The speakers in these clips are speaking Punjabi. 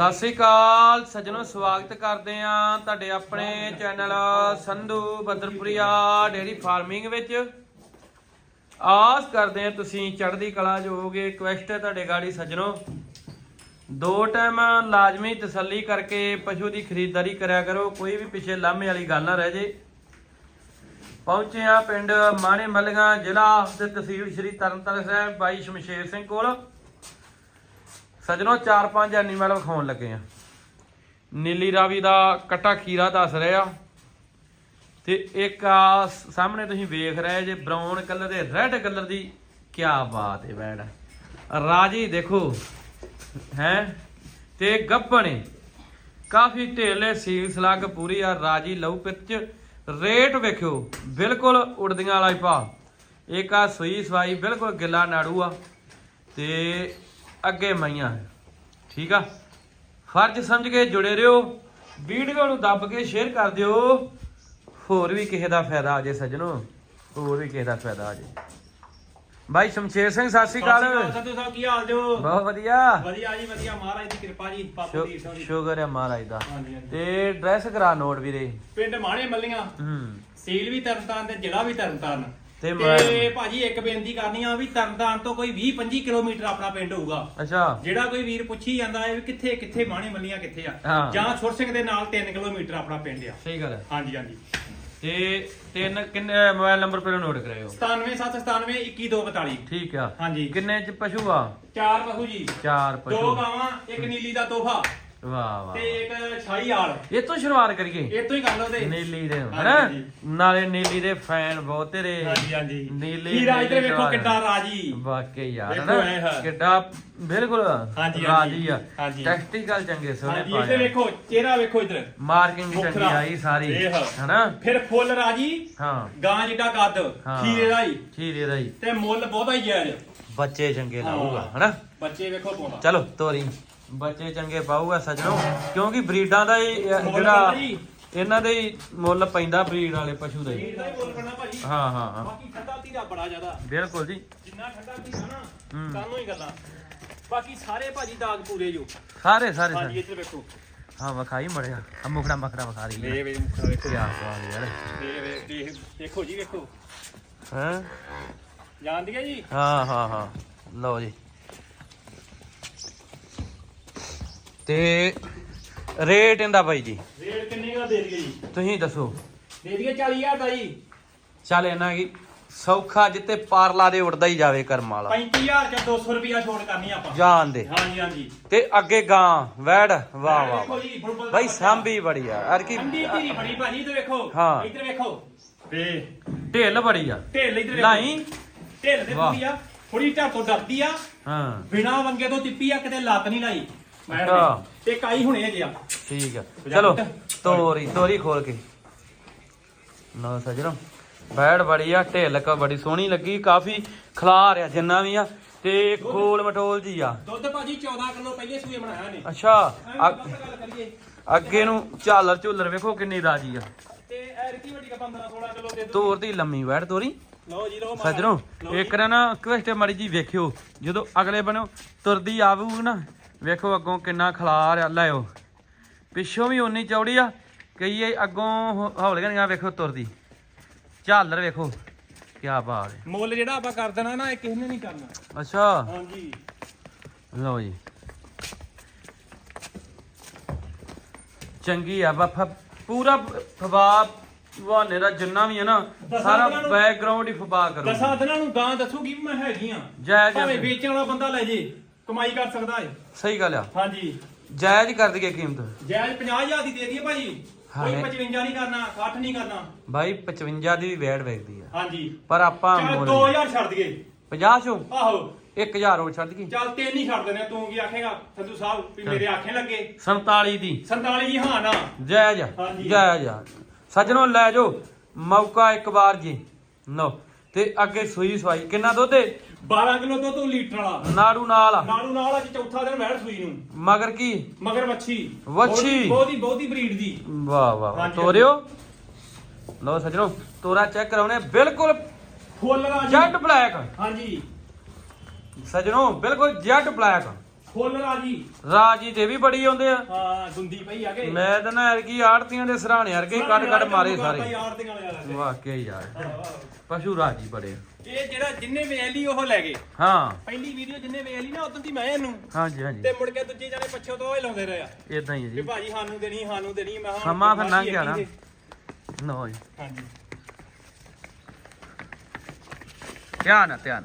ਸਤਿ ਸ੍ਰੀ ਅਕਾਲ, ਸੱਜਣੋ ਸਵਾਗਤ ਕਰਦੇ ਆ ਤੁਹਾਡੇ ਆਪਣੇ channel Sandhu Badarpuria dairy farming ਵਿੱਚ। ਆਸ ਕਰਦੇ ਆ ਤੁਸੀਂ ਚੜ੍ਹਦੀ ਕਲਾ ਚ ਹੋਗੇ ਰਿਕਵੈਸਟ ਹੈ ਤੁਹਾਡੇ ਗਾੜੀ ਸੱਜਣੋ। ਦੋ ਟਾਈਮ ਲਾਜ਼ਮੀ ਤਸੱਲੀ ਕਰਕੇ ਪਸ਼ੂ ਦੀ ਖਰੀਦਦਾਰੀ ਕਰਿਆ ਕਰੋ, ਕੋਈ ਵੀ ਪਿੱਛੇ ਲਾਮੇ ਵਾਲੀ ਗੱਲ ਨਾ ਰਹਿ ਜੇ। ਪਹੁੰਚੇ ਆ ਪਿੰਡ ਮਾਣੇ ਮੱਲੀਆਂ ਜ਼ਿਲ੍ਹਾ ਤੇ ਤਹਿਸੀਲ ਸ਼੍ਰੀ ਤਰਨਤਾਰਨ ਸਾਹਿਬ, ਬਾਈ ਸ਼ਮਸ਼ੇਰ ਸਿੰਘ ਕੋਲ। ਸਜਣੋ, ਚਾਰ ਪੰਜ ਐਨੀਮਲ ਵਿਖਾਉਣ ਲੱਗੇ ਆ। ਨੀਲੀ ਰਾਵੀ ਦਾ ਕਟਾ ਖੀਰਾ ਦੱਸ ਰਿਹਾ ਤੇ ਇੱਕ ਆ ਸਾਹਮਣੇ ਤੁਸੀਂ ਵੇਖ ਰਹੇ ਜੇ ਬ੍ਰਾਊਨ ਕਲਰ ਦੇ ਰੈੱਡ ਕਲਰ ਦੀ ਕੀ ਬਾਤ ਹੈ ਬੈੜ ਰਾਜੀ ਦੇਖੋ, ਹੈ? ਤੇ ਗੱਪਣੇ ਕਾਫੀ ਢੇਲੇ ਸੀਲ ਸਲੱਗ ਪੂਰੀ ਆ, ਰਾਜੀ ਲਹੂ ਪਿੱਚ ਰੇਟ ਵੇਖਿਓ, ਬਿਲਕੁਲ ਉੜਦੀਆਂ ਵਾਲਾ ਹੀ ਭਾ ਇੱਕ ਆ ਸੂਈ ਸਵਾਈ, ਬਿਲਕੁਲ ਗਿੱਲਾ ਨਾੜੂ ਆ। ਤੇ ਅੱਗੇ ਮਈਆਂ ਠੀਕ ਆ? ਫਰਜ਼ ਸਮਝ ਕੇ ਜੁੜੇ ਰਹੋ। ਵੀਡੀਓ ਨੂੰ ਦੱਬ ਕੇ ਸ਼ੇਅਰ ਕਰ ਦਿਓ। ਹੋਰ ਵੀ ਕਿਸੇ ਦਾ ਫਾਇਦਾ ਆ ਜੇ ਸੱਜਣੋ। ਹੋਰ ਵੀ ਕਿਸੇ ਦਾ ਫਾਇਦਾ ਆ ਜੇ। ਬਾਈ ਸ਼ਮਸ਼ੇਰ ਸਿੰਘ ਸਤਿ ਸ਼੍ਰੀ ਅਕਾਲ। ਸੰਧੂ ਸਾਹਿਬ ਕੀ ਹਾਲ ਜੋ? ਬਹੁਤ ਵਧੀਆ। ਵਧੀਆ ਜੀ ਵਧੀਆ। ਮਹਾਰਾਜ ਦੀ ਕਿਰਪਾ ਜੀ ਬਾਪੂ ਦੀ ਸੋਹਣੀ ਸ਼ੁਕਰ ਹੈ ਮਹਾਰਾਜ ਦਾ। ਤੇ ਡਰੈਸ ਕਰਾ ਨੋਟ ਵੀਰੇ। ਪਿੰਡ ਮਾਣੇ ਮੱਲੀਆਂ ਹੂੰ। ਸੀਲ ਵੀ ਤਰਨਤਾਰਨ ਤੇ ਜ਼ਿਲ੍ਹਾ ਵੀ ਤਰਨਤਾਰਨ। ਤੇ ਭਾਜੀ ਇੱਕ ਬੇਨਤੀ ਕਰਨੀ ਆ ਵੀ ਤਰਨਤਾਰਨ ਤੋਂ ਕੋਈ 20 25 ਕਿਲੋਮੀਟਰ ਆਪਣਾ ਪਿੰਡ ਹੋਊਗਾ। ਅੱਛਾ। ਜਿਹੜਾ ਕੋਈ ਵੀਰ ਪੁੱਛੀ ਜਾਂਦਾ ਹੈ ਵੀ ਕਿੱਥੇ ਕਿੱਥੇ ਮਾਣੇ ਮੱਲੀਆਂ ਕਿੱਥੇ ਆ। ਹਾਂ। ਜਾਂ ਸਿੰਘ ਦੇ ਨਾਲ 3 ਕਿਲੋਮੀਟਰ ਆਪਣਾ ਪਿੰਡ ਆ। ਸਹੀ ਗੱਲ ਹੈ। ਹਾਂਜੀ ਹਾਂਜੀ। ਤੇ ਤਿੰਨ ਕਿੰਨੇ ਮੋਬਾਈਲ ਨੰਬਰ ਪਹਿਲਾਂ ਨੋਟ ਕਰਾਇਓ। 9797 21242 ਠੀਕ ਆ। ਹਾਂਜੀ। ਕਿੰਨੇ ਚ ਪਸ਼ੂ ਆ? ਚਾਰ ਪਸ਼ੂ ਜੀ। ਚਾਰ ਦੋ ਪਸ਼ੂ। ਗਾਵਾਂ ਇੱਕ ਨੀਲੀ ਦਾ ਤੋਹਫਾ। ਵਾਹ ਵਾਹ ਤੇ ਇੱਕ ਛਾਈ ਆਲ। ਇਹ ਤੋਂ ਸ਼ੁਰੂਆਤ ਕਰੀਏ? ਇਹ ਤੋਂ ਹੀ ਕਰ ਲਓ ਤੇ। ਨੀਲੀ ਦੇ ਹਾਂਜੀ, ਹਨਾ ਹਾਂਜੀ। ਨਾਲੇ ਨੀਲੀ ਦੇ ਫੈਨ ਬਹੁਤ ਤੇਰੇ। ਹਾਂਜੀ ਹਾਂਜੀ। ਨੀਲੀ ਹੀਰਾ ਇੱਧਰ ਨੀਲੀ ਵੇਖੋ ਜਵਾਨ। ਕਿੱਡਾ ਰਾਜੀ। ਵਾਕਈ ਯਾਰ ਵੇਖੋ ਇਹ ਹਨਾ ਹੈ। ਕਿੱਡਾ ਬਿਲਕੁਲ ਹਾਂਜੀ, ਰਾਜੀ ਆ। ਹਾਂਜੀ। ਟੈਕਟੀਕਲ ਚੰਗੇ ਸੋਹਣੇ ਹਾਂਜੀ ਇੱਧਰ ਪਾਏ ਵੇਖੋ ਚਿਹਰਾ ਵੇਖੋ ਇੱਧਰ। ਮਾਰਕਿੰਗ ਚੰਗੀ ਮੁਖਰਾ। ਆਈ ਸਾਰੀ। ਹਨਾ? ਫਿਰ ਫੁੱਲ ਰਾਜੀ ਹਾਂ। ਗਾਂ ਜਿੱਡਾ ਕੱਦ ਹਾਂ। ਖੀਰੇ ਦਾ ਹੀ। ਖੀਰੇ ਦਾ ਹੀ। ਤੇ ਮੁੱਲ ਬਹੁਤਾ ਹੀ ਬੱਚੇ ਚੰਗੇ ਹਾਂ। ਲਾਊਗਾ ਹਨਾ? ਬੱਚੇ ਵੇਖੋ ਚਲੋ ਤੋਰੀ। ਬੱਚੇ ਚੰਗੇ ਪਾਊਗਾ ਸਜਣੋ ਕਿਉਂਕਿ ਬਰੀਡਾਂ ਦਾ ਹੀ ਇਹ ਜਿਹੜਾ। ਇਹਨਾਂ ਦੇ ਹੀ ਮੁੱਲ ਪੈਂਦਾ ਬਰੀਡ ਵਾਲੇ ਪਸ਼ੂ ਦਾ। ਹੀ ਹੀ ਭਾਜੀ। ਹਾਂ ਹਾਂ ਹਾਂ। ਬਾਕੀ ਠੰਡਾ ਧੀਰਾ ਬੜਾ ਜ਼ਿਆਦਾ। ਬਿਲਕੁਲ ਜੀ। ਜਿੰਨਾ ਠੰਡਾ ਧੀਰਾ ਨਾ ਹੂੰ। ਕਾਨੂੰ ਹੀ ਗੱਲਾਂ। ਬਾਕੀ ਸਾਰੇ ਭਾਜੀ ਦਾਗ ਪੂਰੇ ਜੋ। ਸਾਰੇ ਸਾਰੇ ਹਾਂਜੀ ਸਾਰੇ। ਇੱਧਰ ਵੇਖੋ ਹਾਂ ਵਿਖਾਈ ਮੜਿਆ। ਆ ਮੁਖੜਾ ਮਖੜਾ ਵਿਖਾ ਰਹੀ ਹੈ। ਵੇ ਵੇ ਮੁਖੜਾ ਵੇਖੋ। ਕੀ ਬਾਤ ਯਾਰ। ਵੇ ਵੇ ਦੇਖ ਦੇਖੋ ਜੀ ਵੇਖੋ। ਹਾਂ? ਜਾਣਦੀ ਹੈ ਜੀ? ਹਾਂ ਹਾਂ ਹਾਂ। ਲਓ ਜੀ। ਤੇ ਰੇਟ ਇਹਦਾ ਬਾਈ ਜੀ। ਰੇਟ ਕਿੰਨੇ ਦਾ ਦੇ ਦਈਏ ਜੀ? ਤੁਸੀਂ ਦੱਸੋ। ਦੇ ਦਈਏ 40000 ਦਾ ਜੀ। ਚੱਲ ਇਹਨਾਂ ਕੀ ਸੌਖਾ ਜਿੱਤੇ ਪਾਰਲਾ ਦੇ ਉੜਦਾ ਹੀ ਜਾਵੇ ਕਰਮ ਵਾਲਾ। 35000 ਚ 200 ਰੁਪਿਆ ਛੋੜ ਕਰਨੀ ਆਪਾਂ। ਜਾਣ ਦੇ। ਹਾਂਜੀ ਹਾਂਜੀ। ਤੇ ਅੱਗੇ ਗਾਂ ਵੈੜ ਵਾਹ ਵਾਹ ਬਾਈ ਸਾਂਭੀ ਬੜੀ ਆ ਅਰ ਕੀ ਠੰਡੀ ਧੀਰੀ ਬੜੀ ਭਾਜੀ ਇੱਧਰ ਵੇਖੋ। ਹਾਂ। ਇੱਧਰ ਵੇਖੋ। ਵੇ ਢਿੱਲ ਬੜੀ ਆ। ਢੇਲ ਇੱਧਰ ਵੇਖੋ। ਲਾਈ। ਢੇਲ ਦੇ। ਪੂਰੀ ਆ। ਥੋੜੀ ਤੋਂ ਡਰਦੀ ਆ। ਹਾਂ। ਬਿਨਾ ਵੰਗੇ ਤੋਂ ਤਿੱਪੀ ਆ ਕਿਤੇ ਲੱਤ ਨਹੀਂ ਲਾਈ। ਅੱਛਾ। ਤੇ ਕਾਈ ਹੁਣੇ ਜੇ ਆ। ਠੀਕ ਆ। ਚਲੋ। ਤੋਰੀ ਤੋਰੀ ਖੋਲ ਕੇ। ਸਜਣੋ ਬੈੜ ਬੜੀ ਆ ਢਿੱਲ ਕ ਬੜੀ ਸੋਹਣੀ ਲੱਗੀ ਕਾਫੀ ਖਲਾਰ ਆ ਜਿੰਨਾ ਵੀ ਆ ਤੇ ਗੋਲ ਮਟੋਲ ਜੀ ਆ। ਦੁੱਧ ਭਾਜੀ 14 ਕਿਲੋ ਪਹਿਲੇ ਸੂਏ ਬਣਾਇਆ ਨੇ। ਅੱਛਾ ਐਵੇਂ ਅ- ਆਪਾਂ ਗੱਲ ਕਰੀਏ। ਅੱਗੇ ਨੂੰ ਝਾਲਰ ਝੁੱਲਰ ਵੇਖੋ ਕਿੰਨੀ ਰਾਜੀ ਆ। ਤੇ ਐਰਕੀ ਵੱਡੀ ਕਾ 15 16 ਕਿਲੋ ਦੇ ਦੁੱਧ। ਤੋਰ ਦੀ ਲੰਮੀ ਵੈੜ ਤੋਰੀ। ਲਓ ਜੀ ਲਓ ਮਹਾਰਾਜ। ਸੱਜਣੋ ਇੱਕ ਨਾ ਨਾ ਕੁਐਸਟ ਮੜੀ ਜੀ ਵੇਖਿਓ ਜਦੋਂ ਅਗਲੇ ਬਣੋ ਤੁਰਦੀ ਆਵੂ ਨਾ ਵੇਖੋ ਅੱਗੋਂ ਕਿੰਨਾ ਖਲਾਰ ਆ ਲਿਓ ਪਿੱਛੋਂ ਵੀ ਉਨੀ ਚੌੜੀ ਆ ਕਈ ਇਹ ਅੱਗੋਂ ਹੌਲੀਆਂ ਨਹੀਂ ਵੇਖੋ ਤੁਰਦੀ। ਝਾਲਰ ਵੇਖੋ ਕੀ ਬਾਤ ਹੈ। ਮੁੱਲ ਜਿਹੜਾ ਆਪਾਂ ਕਰ ਦੇਣਾ ਨਾ ਇਹ ਕਿਸੇ ਨੇ ਨਹੀਂ ਕਰਨਾ। ਅੱਛਾ। ਹਾਂਜੀ। ਲਓ ਜੀ। ਚੰਗੀ ਆ ਬਫ ਪੂਰਾ ਫਬਾ ਵਾਨੇ ਦਾ ਜਿੰਨਾ ਵੀ ਹੈ ਨਾ ਦਸਾਂ ਸਾਰਾ ਦਿਨਾਂ ਨੂੰ- ਬੈਕਗ੍ਰਾਉਂਡ ਹੀ ਫਬਾ ਕਰੂ ਦਸਾਂ ਦਿਨਾਂ ਨੂੰ ਗਾਂ ਦੱਸੂਗੀ ਵੀ ਮੈਂ ਹੈਗੀ ਆ। ਜੈ ਭਾਵੇਂ ਵੇਚਣ ਵਾਲਾ ਬੰਦਾ ਲੈ ਜੇ। ਕਮਾਈ ਕਰ ਸਕਦਾ ਹੈ। ਸਹੀ ਗੱਲ ਆ। ਹਾਂਜੀ। ਜਾਇਜ਼ ਕਰ ਦਈਏ ਕੀਮਤ। ਜਾਇਜ਼ 50000 ਦੀ ਦੇ ਦਈਏ ਭਾਜੀ ਹਾਂ, ਕੋਈ ਇਹ- 55 ਨਹੀਂ ਕਰਨਾ 60 ਨਹੀਂ ਕਰਨਾ। ਬਾਈ 55 ਦੀ ਵੀ ਵੈੜ ਵੇਚਦੀ ਆ। ਹਾਂਜੀ। ਪਰ ਆਪਾਂ ਚੱਲ ਮੁੱਲ 2000 ਛੱਡ ਦਈਏ। 50 ਚੋਂ ਆਹੋ। 1000 ਹੋਰ ਛੱਡ ਦਈਏ। ਚੱਲ ਤਿੰਨ ਹੀ ਛੱਡ ਦੇਣੇ ਤੂੰ ਕੀ ਆਖੇਗਾ ਸੰਧੂ ਸਾਹਿਬ ਵੀ ਮੇਰੇ ਆਖੇ ਲੱਗੇ। 47 ਦੀ। 47 ਜੀ ਹਾਂ ਨਾ। ਜਾਇਜ਼ ਆ, ਹਾਂਜੀ। ਜਾਇਜ਼ ਆ। ਸੱਜਣੋ ਲੈ ਜਾਓ। ਮੌਕਾ ਇੱਕ ਵਾਰ ਜੀ। ਲੋ ਤੇ ਅੱਗੇ ਸੂਈ ਸਵਾਈ। ਕਿੰਨਾ ਦੁੱਧ ਏ? 12 ਕਿਲੋ ਤੂੰ ਲੀਟਰ ਵਾਲਾ। ਨਾੜੂ ਨਾਲ ਆ। ਨਾਲੂ ਨਾਲ ਅੱਜ ਚੌਥਾ ਦਿਨ ਵਹਿੜ ਸੂਈ ਨੂੰ। ਮਗਰ ਕੀ? ਮਗਰ ਵੱਛੀ। ਵੱਛੀ। ਬਹੁਤੀ ਬਹੁਤੀ ਬਰੀਡ ਦੀ। ਵਾਹ ਵਾਹ ਵਾਹ। ਹਾਂਜੀ, ਤੋਰਿਓ। ਲੋ ਸੱਜਣੋ ਤੋਰਾ ਚੈੱਕ ਕਰਾਉਣੇ। ਬਿਲਕੁਲ ਫੁੱਲ ਰਾਜੀ ਜੈਡ ਬਲੈਕ। ਹਾਂਜੀ। ਸੱਜਣੋ ਬਿਲਕੁਲ ਜੈਡ ਬਲੈਕ। ਫੁੱਲ ਰਾਜੀ। ਰਾਜੀ ਤੇ ਵੀ ਬੜੀ ਆਉਂਦੇ ਆ। ਹਾਂ ਗੁੰਦੀ ਪਈ ਆ ਕੇ। ਮੈਂ ਤਾਂ ਨਾ ਐਰਕੀ ਆੜਤੀਆਂ ਦੇ ਸਰਾਣੇ ਵਰਗੇ ਕੱਢ ਕੱਢ ਮਾਰੇ ਸਾਰੇ। ਵਾਕਿਆ ਯਾਰ। ਪਸ਼ੂ ਰਾਜੀ ਬੜੇ। ਇਹ ਜਿਹੜਾ ਜਿੰਨੇ ਲਈ ਉਹ ਲੈ ਗਏ। ਹਾਂ। ਪਹਿਲੀ ਵੀਡੀਓ ਜਿੰਨੇ ਲਈ ਨਾ ਉਦੋਂ ਦੀ ਮੈਂ ਇਹਨੂੰ। ਹਾਂਜੀ ਹਾਂਜੀ। ਤੇ ਮੁੜ ਕੇ ਦੂਜੇ ਜਾਣੇ ਪੱਛੋ ਤੋਂ ਹੀ ਲਾਉਂਦੇ ਰਹੇ ਆ। ਇਦਾਂ ਹੀ ਹੈ ਵੀ ਜੀ ਭਾਜੀ ਸਾਨੂੰ ਦੇਣੀ ਸਾਨੂੰ ਦੇਣੀ ਮੈਂ ਸਮਾਂ ਫਿਰ ਲੰਘ ਗਿਆ ਨਾ। ਜੀ। ਹਾਂਜੀ। ਧਿਆਨ ਧਿਆਨ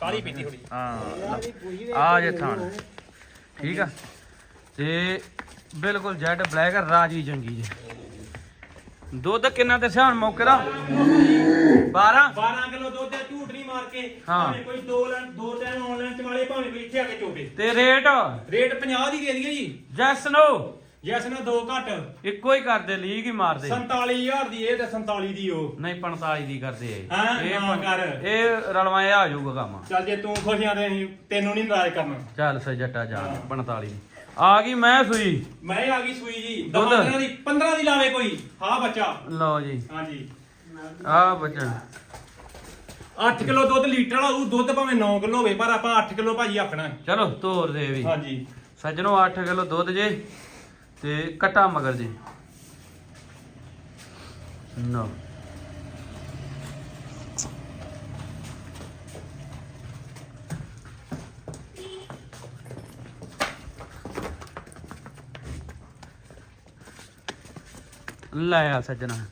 ਕਾਲੀ ਪੀਤੀ ਥੋੜੀ ਹਾਂ। ਆ ਜੇ ਥਾਣ। ਠੀਕ ਆ। ਤੇ ਬਿਲਕੁਲ ਜੈਡ ਬਲੈਕ ਰਾਜੀ ਜੰਗੀ ਜੀ। ਦੁੱਧ ਕਿੰਨਾ ਦੱਸਿਆ ਹੁਣ ਮੌਕੇ ਦਾ? 12 12 ਕਿਲੋ ਦੁੱਧ ਦੇ ਝੂਠ ਨਹੀਂ ਮਾਰ ਕੇ। ਹਾਂ। ਭਾਵੇਂ ਕੋਈ ਦੋ ਲੈਣ ਦੋ ਟਾਈਮ ਆਨਲਾਈਨ ਚ ਵਾਲੇ ਭਾਵੇਂ ਕੋਈ ਇੱਥੇ ਆ ਕੇ ਚੋਵੇ। ਤੇ ਰੇਟ? ਰੇਟ 50 ਦੀ ਦੇ ਦਈਏ ਜੀ। ਜੈਸ ਨੋ ਜੈਸ ਨੇ ਦੋ ਘੱਟ ਇੱਕੋ ਹੀ ਕਰਦੇ ਲੀਗ ਹੀ ਮਾਰਦੇ। 47000 ਦੀ ਇਹ ਤੇ 47 ਦੀ ਉਹ। ਨਹੀਂ 45 ਦੀ ਕਰਦੇ ਹਾਂ, ਇਹ। ਨਾ ਪੰ- ਕਰ। ਇਹ ਰਲਵਾਇਆ ਆ ਜਾਊਗਾ ਕੰਮ। ਚੱਲ ਜੇ ਤੂੰ ਖੁਸ਼ੀਆਂ ਦੇ ਅਸੀਂ ਤੈਨੂੰ ਨਹੀਂ ਨਾਰਾਜ਼ ਕਰਨਾ। ਚੱਲ ਸੇ ਜੱਟਾ ਜਾ ਹਾਂ। 45 ਦੀ। ਆ ਗਈ ਮੈਂ ਸੂਈ। ਮੈਂ ਆ ਗਈ ਸੂਈ ਜੀ। ਦੁੱਧ? 15 ਦੀ 15 ਦੀ ਲਾਵੇ ਕੋਈ। ਹਾਂ ਬੱਚਾ। ਲਓ ਜੀ। ਹਾਂਜੀ। ਆ ਬੱਚਾ। 8 ਕਿਲੋ ਦੁੱਧ ਲੀਟਰ ਵਾਲਾ ਉਹ ਦੁੱਧ ਭਾਵੇਂ 9 ਕਿਲੋ ਹੋਵੇ ਪਰ ਆਪਾਂ 8 ਕਿਲੋ ਭਾਜੀ ਆਖਣਾ। ਚਲੋ ਤੋਰ ਦੇ ਵੀ। ਹਾਂਜੀ। ਸੱਜਣੋ 8 ਕਿਲੋ ਦੁੱਧ ਜੇ। ਤੇ ਕਟਾ ਮਗਰ ਜੀ। ਨੋ ਲੈ ਆ ਸੱਜਣਾ।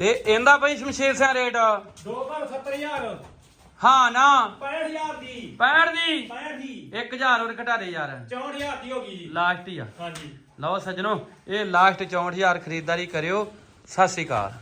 ਤੇ ਇਹਦਾ ਬਈ ਸ਼ਮਸ਼ੇਰ ਸਿੰਘ ਰੇਟ? ਦੋ ਭਾਵੇਂ 70000 ਹਾਂ ਨਾ। 65000 ਦੀ। 65 ਦੀ? 65 ਦੀ। 1000 ਹੋਰ ਘਟਾ ਦੇ ਯਾਰ। 64000 ਦੀ ਹੋ ਗਈ ਜੀ। ਲਾਸਟ ਹੀ ਆ। ਹਾਂਜੀ। ਲਓ ਸੱਜਣੋ ਇਹ ਲਾਸਟ 64000 ਖਰੀਦਦਾਰੀ ਕਰਿਓ। ਸਤਿ ਸ਼੍ਰੀ ਅਕਾਲ।